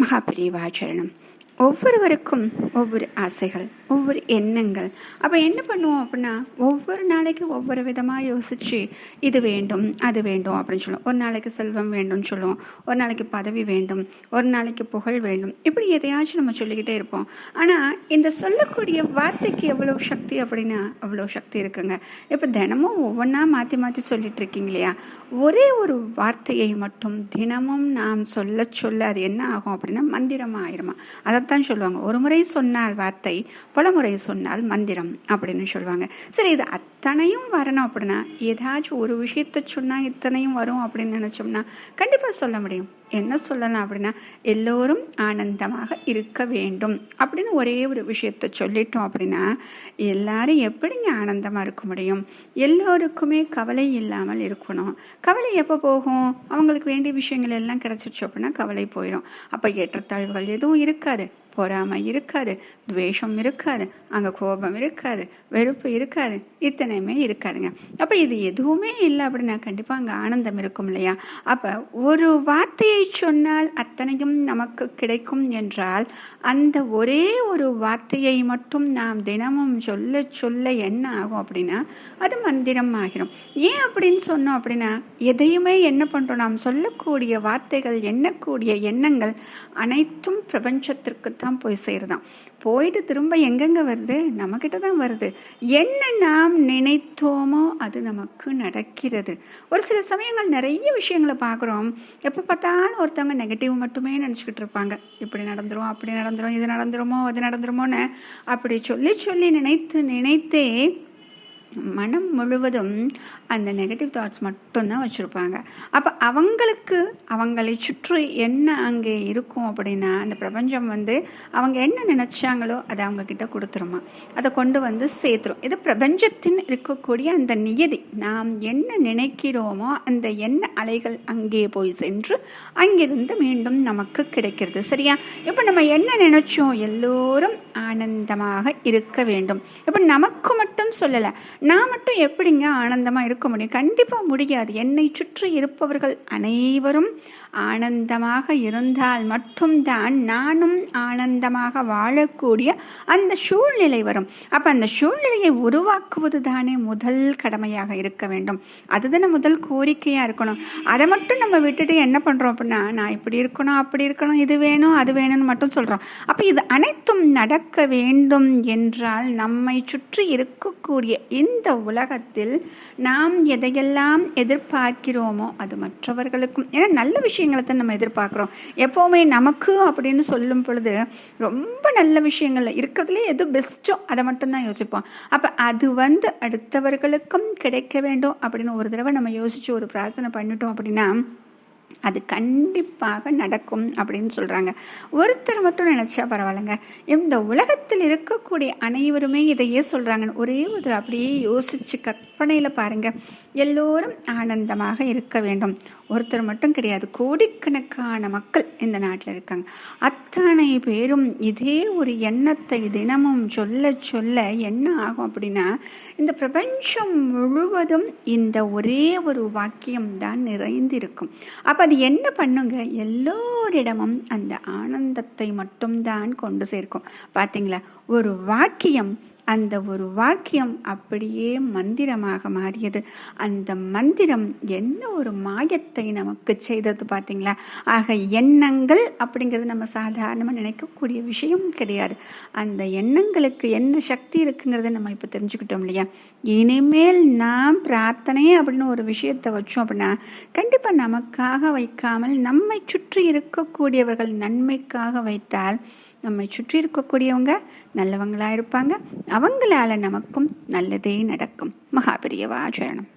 महाप्रियवाचरणम् ஒவ்வொருவருக்கும் ஒவ்வொரு ஆசைகள் ஒவ்வொரு எண்ணங்கள். அப்போ என்ன பண்ணுவோம் அப்படின்னா ஒவ்வொரு நாளைக்கு ஒவ்வொரு விதமாக யோசித்து இது வேண்டும் அது வேண்டும் அப்படின்னு சொல்லுவோம். ஒரு நாளைக்கு செல்வம் வேண்டும்னு சொல்லுவோம். ஒரு நாளைக்கு பதவி வேண்டும். ஒரு நாளைக்கு புகழ் வேண்டும். இப்படி எதையாச்சும் நம்ம சொல்லிக்கிட்டே இருப்போம். ஆனால் இந்த சொல்லக்கூடிய வார்த்தைக்கு எவ்வளோ சக்தி அப்படின்னா அவ்வளோ சக்தி இருக்குங்க. இப்போ தினமும் ஒவ்வொன்றா மாற்றி மாற்றி சொல்லிட்டு இருக்கீங்க இல்லையா? ஒரே ஒரு வார்த்தையை மட்டும் தினமும் நாம் சொல்ல சொல்ல அது என்ன ஆகும் அப்படின்னா மந்திரமாக ஆயிருமா? அதைத்தான் சொல்லுவாங்க. ஒரு முறை சொன்னால் வார்த்தை பல முறை சொன்னால் மந்திரம் அப்படின்னு சொல்லுவாங்க. சரி இது அத் இத்தனையும் வரணும் அப்படின்னா ஏதாச்சும் ஒரு விஷயத்த சொன்னால் இத்தனையும் வரும் அப்படின்னு நினச்சோம்னா கண்டிப்பாக சொல்ல முடியும். என்ன சொல்லலாம் அப்படின்னா எல்லோரும் ஆனந்தமாக இருக்க வேண்டும் அப்படின்னு ஒரே ஒரு விஷயத்த சொல்லிட்டோம் அப்படின்னா எல்லாரும் எப்படிங்க ஆனந்தமாக இருக்க முடியும்? எல்லோருக்குமே கவலை இல்லாமல் இருக்கணும். கவலை எப்போ போகும்? அவங்களுக்கு வேண்டிய விஷயங்கள் எல்லாம் கிடச்சிருச்சு அப்படின்னா கவலை போயிடும் அப்போ ஏற்றத்தாழ்வுகள் எதுவும் இருக்காது. பொறாமை இருக்காது துவேஷம் இருக்காது அங்கே கோபம் இருக்காது வெறுப்பு இருக்காது இத்தனையுமே இருக்காதுங்க. அப்போ இது எதுவுமே இல்லை அப்படின்னா கண்டிப்பாக அங்கே ஆனந்தம் இருக்கும் இல்லையா? அப்போ ஒரு வார்த்தையை சொன்னால் அத்தனையும் நமக்கு கிடைக்கும் என்றால் அந்த ஒரே ஒரு வார்த்தையை மட்டும் நாம் தினமும் சொல்ல சொல்ல என்ன ஆகும் அப்படின்னா அது மந்திரம் ஆகிரும். ஏன் அப்படின்னு சொன்னோம் அப்படின்னா எதையுமே என்ன பண்ணுறோம் நாம் சொல்லக்கூடிய வார்த்தைகள் எண்ணக்கூடிய எண்ணங்கள் அனைத்தும் பிரபஞ்சத்திற்கு தான் போய் சேருதான். போயிட்டு திரும்ப எங்கெங்க வருது? நம்மக்கிட்ட தான் வருது. என்ன நாம் நினைத்தோமோ அது நமக்கு நடக்கிறது. ஒரு சில சமயங்கள் நிறைய விஷயங்களை பார்க்குறோம். எப்போ பார்த்தாலும் ஒருத்தவங்க நெகட்டிவ் மட்டுமே நினச்சிக்கிட்டு இருப்பாங்க. இப்படி நடந்துரும் அப்படி நடந்துரும் இது நடந்துருமோ அது நடந்துருமோன்னு அப்படி சொல்லி சொல்லி நினைத்து நினைத்தே மனம் முழுவதும் அந்த நெகட்டிவ் தாட்ஸ் மட்டும்தான் வச்சுருப்பாங்க. அப்போ அவங்களுக்கு அவங்களை சுற்றி என்ன அங்கே இருக்கும் அப்படின்னா அந்த பிரபஞ்சம் வந்து அவங்க என்ன நினச்சாங்களோ அதை அவங்கக்கிட்ட கொடுத்துருமா. அதை கொண்டு வந்து சேர்த்துரும். இது பிரபஞ்சத்தின் இருக்கக்கூடிய அந்த நியதி. நாம் என்ன நினைக்கிறோமோ அந்த எண்ண அலைகள் அங்கே போய் சென்று அங்கிருந்து மீண்டும் நமக்கு கிடைக்கிறது. சரியா? இப்போ நம்ம என்ன நினைச்சோம்? எல்லோரும் ஆனந்தமாக இருக்க வேண்டும். இப்போ நமக்கு மட்டும் சொல்லலை. நான் மட்டும் எப்படிங்க ஆனந்தமாக இருக்க முடியும்? கண்டிப்பாக முடியாது. என்னை சுற்றி இருப்பவர்கள் அனைவரும் ஆனந்தமாக இருந்தால் மட்டும்தான் நானும் ஆனந்தமாக வாழக்கூடிய அந்த சூழ்நிலை வரும். அப்போ அந்த சூழ்நிலையை உருவாக்குவது தானே முதல் கடமையாக இருக்க வேண்டும். அதுதானே முதல் கோரிக்கையாக இருக்கணும். அதை மட்டும் நம்ம விட்டுட்டு என்ன பண்ணுறோம் அப்படின்னா நான் இப்படி இருக்கணும் அப்படி இருக்கணும் இது வேணும் அது வேணும்னு மட்டும் சொல்கிறோம் அப்போ இது அனைத்தும் நடக்க வேண்டும் என்றால் நம்மை சுற்றி இருக்க இருக்கக்கூடிய இந்த உலகத்தில் நாம் எதையெல்லாம் எதிர்பார்க்கிறோமோ அது மற்றவர்களுக்கும். ஏன்னா நல்ல விஷயங்களை தான் நம்ம எதிர்பார்க்குறோம். எப்போவுமே நமக்கு அப்படின்னு சொல்லும் பொழுது ரொம்ப நல்ல விஷயங்கள் இருக்கிறதுலே எது பெஸ்ட்டோ அதை மட்டும்தான் யோசிப்போம். அப்போ அது வந்து அடுத்தவர்களுக்கும் கிடைக்க வேண்டும் அப்படின்னு ஒரு தடவை நம்ம யோசித்து ஒரு பிரார்த்தனை பண்ணிட்டோம் அப்படின்னா அது கண்டிப்பாக நடக்கும் அப்படின்னு சொல்கிறாங்க ஒருத்தர் மட்டும் நினச்சா பரவாயில்லைங்க. இந்த உலகத்தில் இருக்கக்கூடிய அனைவருமே இதையே சொல்கிறாங்கன்னு ஒரே ஒரு அப்படியே யோசித்து கற்பனையில் பாருங்கள் எல்லோரும் ஆனந்தமாக இருக்க வேண்டும். ஒருத்தர் மட்டும் கிடையாது கோடிக்கணக்கான மக்கள் இந்த நாட்டில் இருக்காங்க. அத்தனை பேரும் இதே ஒரு எண்ணத்தை தினமும் சொல்ல சொல்ல என்ன ஆகும் அப்படின்னா இந்த பிரபஞ்சம் முழுவதும் இந்த ஒரே ஒரு வாக்கியம் தான் நிறைந்திருக்கும். அப்போ அது என்ன பண்ணுங்க? எல்லோரிடமும் அந்த ஆனந்தத்தை மட்டும்தான் கொண்டு சேர்க்கும். பார்த்தீங்களா ஒரு வாக்கியம் அந்த ஒரு வாக்கியம் அப்படியே மந்திரமாக மாறியது. அந்த மந்திரம் என்ன ஒரு மாயத்தை நமக்கு செய்தது பார்த்தீங்களா? ஆக எண்ணங்கள் அப்படிங்கிறது நம்ம சாதாரணமாக நினைக்கக்கூடிய விஷயம் கிடையாது. அந்த எண்ணங்களுக்கு என்ன சக்தி இருக்குங்கிறத நம்ம இப்போ தெரிஞ்சுக்கிட்டோம் இல்லையா? இனிமேல் நாம் பிரார்த்தனை அப்படின்னு ஒரு விஷயத்தை வச்சோம் அப்படின்னா கண்டிப்பாக நமக்காக வைக்காமல் நம்மை சுற்றி இருக்கக்கூடியவர்கள் நன்மைக்காக வைத்தால் நம்மை சுற்றி இருக்கக்கூடியவங்க நல்லவங்களாக இருப்பாங்க அவங்களால நமக்கும் நல்லதே நடக்கும். மகாபிரியவாச்சரணம்